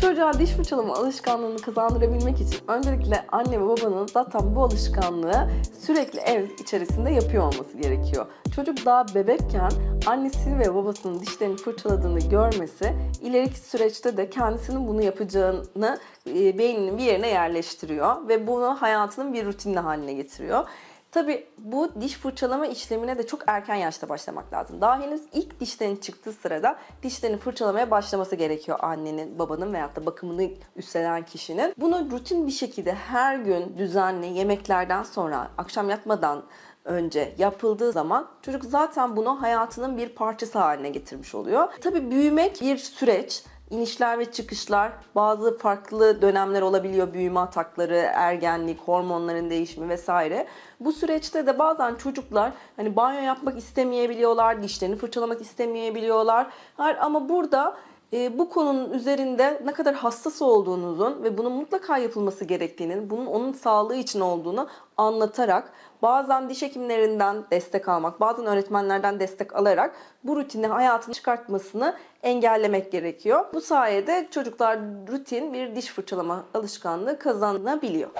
Çocuğa diş fırçalama alışkanlığını kazandırabilmek için öncelikle anne ve babanın zaten bu alışkanlığı sürekli ev içerisinde yapıyor olması gerekiyor. Çocuk daha bebekken annesi ve babasının dişlerini fırçaladığını görmesi ileriki süreçte de kendisinin bunu yapacağını e, beyninin bir yerine yerleştiriyor ve bunu hayatının bir rutinine haline getiriyor. Tabii bu diş fırçalama işlemine de çok erken yaşta başlamak lazım. Daha henüz ilk dişlerin çıktığı sırada dişlerini fırçalamaya başlaması gerekiyor annenin, babanın veyahut da bakımını üstlenen kişinin. Bunu rutin bir şekilde her gün düzenli yemeklerden sonra, akşam yatmadan önce yapıldığı zaman çocuk zaten bunu hayatının bir parçası haline getirmiş oluyor. Tabii büyümek bir süreç. İnişler ve çıkışlar, bazı farklı dönemler olabiliyor. Büyüme atakları, ergenlik, hormonların değişimi vesaire. Bu süreçte de bazen çocuklar hani banyo yapmak istemeyebiliyorlar, dişlerini fırçalamak istemeyebiliyorlar. Ama burada e, bu konunun üzerinde ne kadar hassas olduğunuzun ve bunun mutlaka yapılması gerektiğinin, bunun onun sağlığı için olduğunu anlatarak bazen diş hekimlerinden destek almak, bazen öğretmenlerden destek alarak bu rutini hayatını çıkartmasını engellemek gerekiyor. Bu sayede çocuklar rutin bir diş fırçalama alışkanlığı kazanabiliyor.